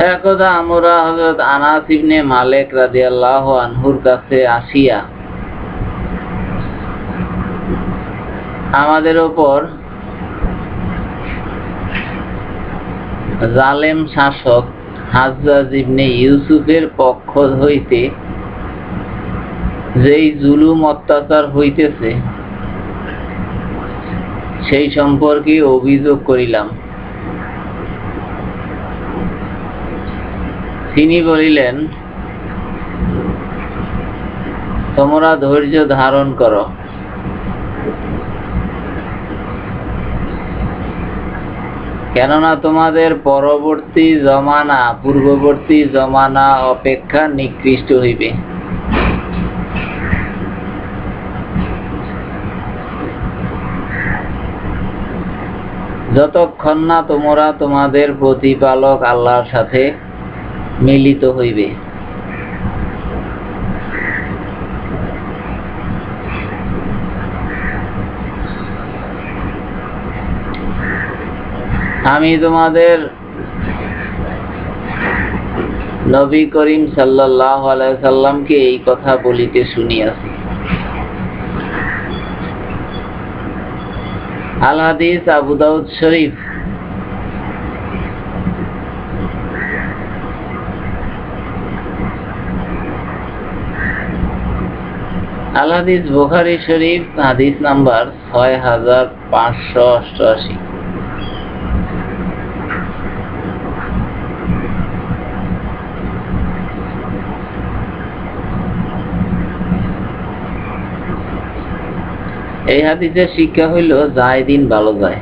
একদা আমরা হযরত আনাস ইবনে মালিক রাদিয়াল্লাহু আনহুর কাছে আসিয়া আমাদের ওপর জালেম শাসক হাজ্জাজ ইবনে ইউসুফের পক্ষ হইতে যেই জুলুম অত্যাচার হইতেছে, সেই সম্পর্কে অভিযোগ করিলাম। তিনি বলিলেন, তোমরা ধৈর্য ধারণ করো। কেননা তোমাদের পরবর্তী জমানা, পূর্ববর্তী জমানা অপেক্ষা নিকৃষ্ট হইবে। যতক্ষণ না তোমরা তোমাদের প্রতিপালক আল্লাহর সাথে মিলিত হইবে। আমি তোমাদের নবী করিম আলাইহি সাল্লামকে এই কথা বলিতে শুনিয়াছি। আল হাদিস আবু দাউদ শরীফ আল হাদিস বুখারী শরীফ, হাদিস নাম্বার ছয় হাজার পাঁচশো অষ্টআশি। এই হাদিসের শিক্ষা হইল যায় দিন ভালো যায়।